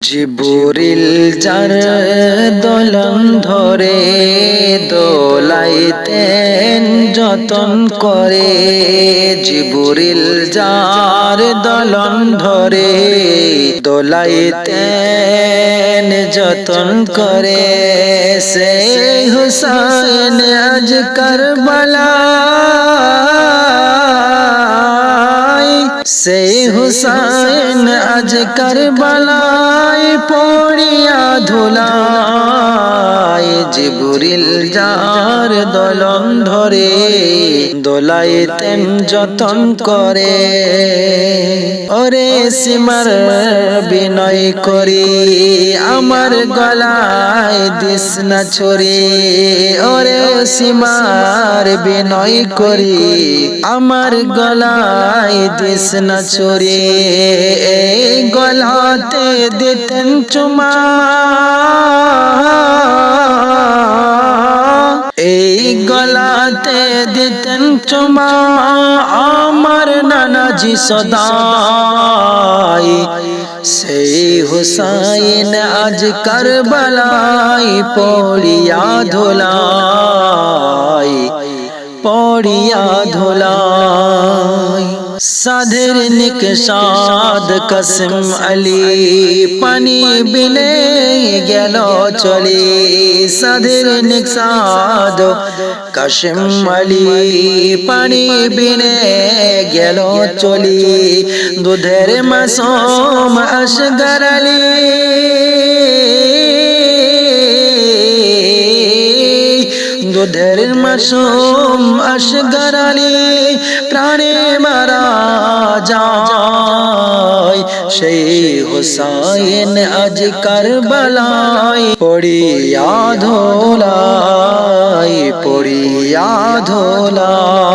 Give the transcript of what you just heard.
জিবুরিল যার দলন ধরে, দোলাইতেন যতন করে। জিবুরিল যার দলন ধরে, দোলাইতেন যতন করে। সে হুসাইন আজ করবলা সে হুসাইন আজ করবলায় পড়িয়া ধুলায় জিবুরিল যার দলন ধরে, দোলাইতেন যতন করে। ওরে সীমার বিনয় করি, আমার গলায় দিস না ছড়ি ওরে সীমার বিনয় করি, আমার গলায় দিস না ছড়ি গলাতে দিতেন চুমা। চুমা আমার নানাজি সদাই সেই হুসাইন আজ করবলাই পড়িয়া ধোলাই পড়িয়া ধোলাই সাধের নিক সাদ কসম আলী পানি বিলে গেল চলি সাধের নিক সাদ কসম আলী পানি বিনে গেল চলি দুধের মাসম আসগর আলী দুধের মাসুম আসগর আলী প্রাণে মারা যায়। সেই হুসাইন আজ করবলাই পড়িয়া ধোলাই পড়িয়া ধোলাই